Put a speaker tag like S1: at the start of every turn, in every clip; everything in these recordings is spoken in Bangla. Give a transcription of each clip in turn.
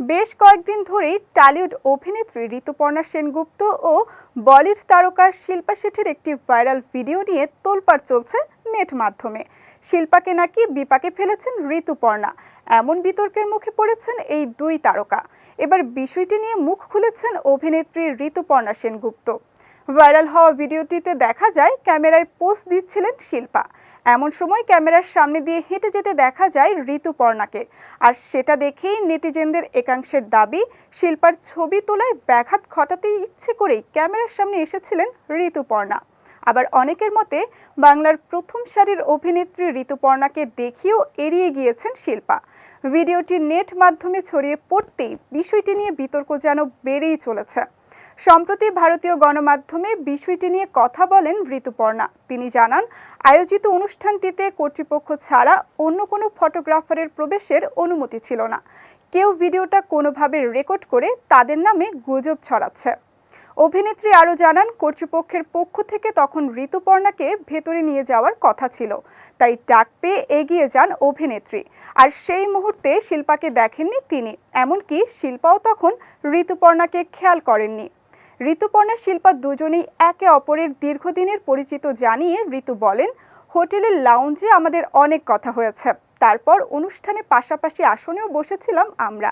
S1: বেশ কয়েকদিন ধরেই টালিউড অভিনেত্রী ঋতুপর্ণা সেনগুপ্ত ও বলিউড তারকা শিল্পা শেঠির একটি ভাইরাল ভিডিও নিয়ে তোলপাড় চলছে নেট মাধ্যমে। শিল্পাকে নাকি বিপাকে ফেলেছেন ঋতুপর্ণা। এমন বিতর্কের মুখে পড়েছেন এই দুই তারকা। এবার বিষয়টি নিয়ে মুখ খুলেছেন অভিনেত্রী ঋতুপর্ণা সেনগুপ্ত। ভাইরাল হওয়া ভিডিওটিতে দেখা যায় ক্যামেরায় পোস্ট দিচ্ছিলেন শিল্পা। এমন সময় ক্যামেরার সামনে দিয়ে হেঁটে যেতে দেখা যায় ঋতুপর্ণাকে আর সেটা দেখেই নেটিজেনদের একাংশের দাবি, শিল্পার ছবি তোলায় ব্যাঘাত ঘটাতে ইচ্ছে করেই ক্যামেরার সামনে এসেছিলেন ঋতুপর্ণা আবার অনেকের মতে, বাংলার প্রথম সারির অভিনেত্রী ঋতুপর্ণাকে দেখিয়েও এড়িয়ে গিয়েছেন শিল্পা। ভিডিওটি নেট মাধ্যমে ছড়িয়ে পড়তেই বিষয়টি নিয়ে বিতর্ক যেন বেড়েই চলেছে। সম্প্রতি ভারতীয় গণমাধ্যমে বিষয়টি নিয়ে কথা বলেন ঋতুপর্ণা। তিনি জানান, আয়োজিত অনুষ্ঠানটিতে কর্তৃপক্ষ ছাড়া অন্য কোনো ফটোগ্রাফারের প্রবেশের অনুমতি ছিল না। কেউ ভিডিওটা কোনোভাবে রেকর্ড করে তাদের নামে গুজব ছড়াচ্ছে। অভিনেত্রী আরও জানান, কর্তৃপক্ষের পক্ষ থেকে তখন ঋতুপর্ণাকে ভেতরে নিয়ে যাওয়ার কথা ছিল। তাই ডাক পেয়ে এগিয়ে যান অভিনেত্রী। আর সেই মুহূর্তে শিল্পাকে দেখেননি তিনি। এমনকি শিল্পাও তখন ঋতুপর্ণাকে খেয়াল করেননি। ঋতুপর্ণা শিল্পা দুজনেই একে অপরের দীর্ঘদিনের পরিচিত জানিয়ে ঋতু বলেন, হোটেলের লাউঞ্জে আমাদের অনেক কথা হয়েছে। তারপর অনুষ্ঠানে পাশাপাশি আসনেও বসেছিলাম আমরা।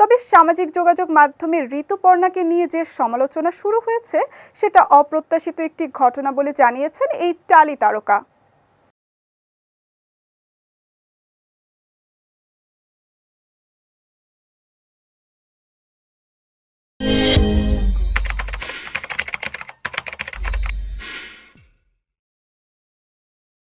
S1: তবে সামাজিক যোগাযোগ মাধ্যমে ঋতুপর্ণাকে নিয়ে যে সমালোচনা শুরু হয়েছে, সেটা অপ্রত্যাশিত একটি ঘটনা বলে জানিয়েছেন এই টালি তারকা।